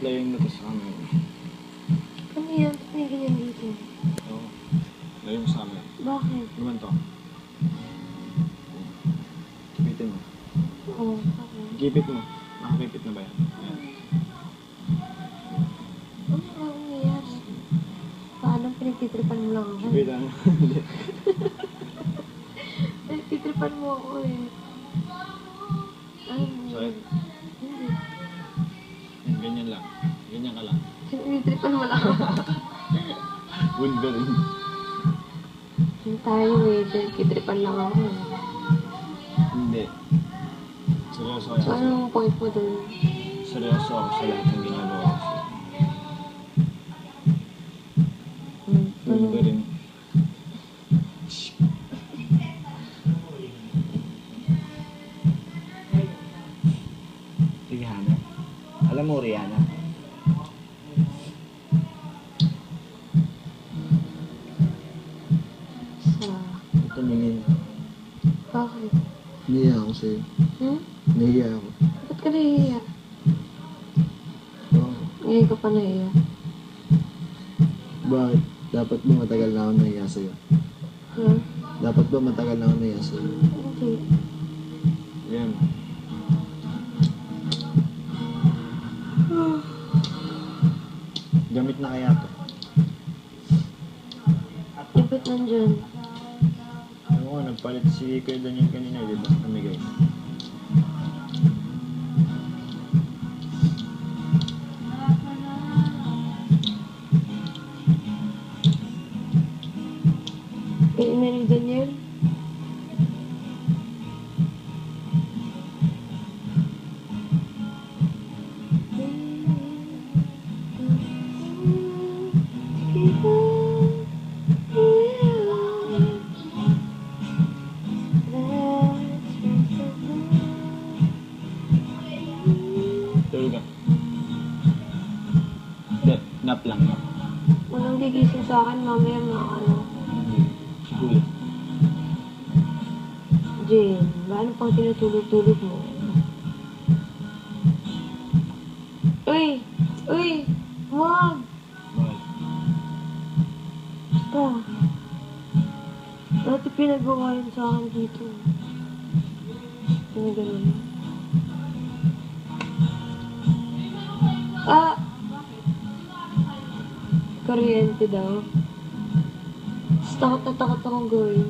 Sila yung natas sa amin. Ano yan? Ba't may ganyan dito? Oo. Sila yung sa amin. Bakit? Naman to. Kipitin mo. Oo, bakit? Gipit mo. Nakakipit na ba yan? Ayan. Ano nga nangyayari? Paano pinagtitripan mo lang ako? Kipitan mo. Pinagtitripan mo ako eh. Ay, Sakit. Hindi. Yan, Ganyan lang. Ganyan ka lang. Pinagtitripan mo lang ako. Rin. Yung tayo eh, pinagtitripan lang ako eh. Hindi. Seryoso kaya. So, anong point mo dun? Seryoso ako sa lahat ng ginagawa Alam mo, Rihanna. Sa... Tumingin. Bakit? Nahiya ako sa'yo. Hmm? Nahiya ako. Ba't ka nahiya? Oo. Ngayon ka pa nahiya. Bakit? Dapat ba matagal na ako nahiya sa'yo? Ha? Dapat ba matagal na ako nahiya sa'yo? Hindi. Yan. Gamit na kaya to. Ipit nandyan. Ano ko, nagpalit si Kuya Daniel kanina, di ba? Namigay. Ni Daniel. Tulog ka. Hindi, nap lang, nap. Walang gigising sa akin mamaya mga ano. Siguro. Jane, paano pang tinutulog-tulog mo? Uy! Uy! Wag! Bakit? Basta. Dati pinagawa yun sa akin dito. Pinagawa Ah! Kuryente daw. Tapos takot na takot akong gawin.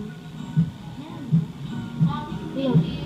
Ayan.